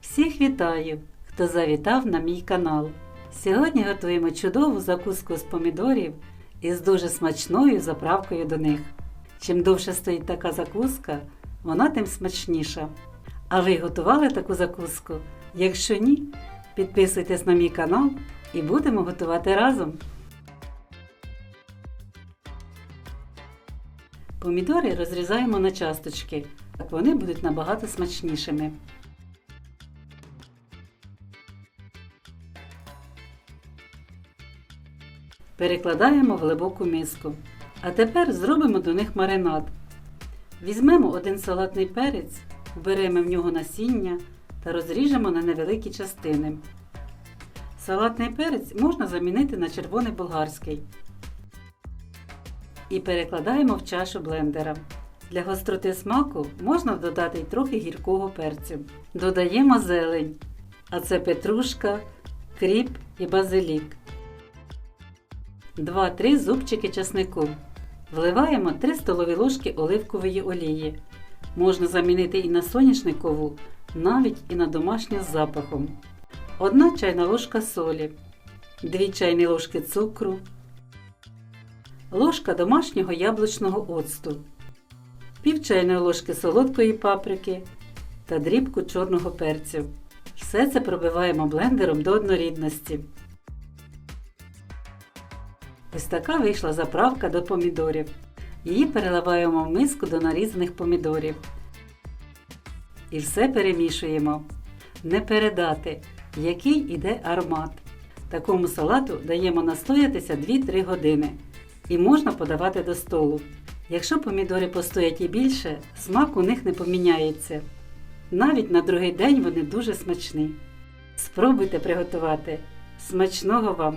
Всіх вітаю, хто завітав на мій канал. Сьогодні готуємо чудову закуску з помідорів із дуже смачною заправкою до них. Чим довше стоїть така закуска, вона тим смачніша. А ви готували таку закуску? Якщо ні, підписуйтесь на мій канал і будемо готувати разом. Помідори розрізаємо на часточки, так вони будуть набагато смачнішими. Перекладаємо в глибоку миску. А тепер зробимо до них маринад. Візьмемо один салатний перець, вберемо в нього насіння та розріжемо на невеликі частини. Салатний перець можна замінити на червоний болгарський. І перекладаємо в чашу блендера. Для гостроти смаку можна додати й трохи гіркого перцю. Додаємо зелень, а це петрушка, кріп і базилік. 2-3 зубчики часнику. Вливаємо 3 столові ложки оливкової олії. Можна замінити і на соняшникову, навіть і на домашню з запахом. 1 чайна ложка солі, 2 чайні ложки цукру, ложка домашнього яблучного оцту, пів чайної ложки солодкої паприки та дрібку чорного перцю. Все це пробиваємо блендером до однорідності. Ось така вийшла заправка до помідорів. Її переливаємо в миску до нарізаних помідорів. І все перемішуємо. Не передати, який іде аромат. Такому салату даємо настоятися 2-3 години і можна подавати до столу. Якщо помідори постоять і більше, смак у них не поміняється. Навіть на другий день вони дуже смачні. Спробуйте приготувати. Смачного вам!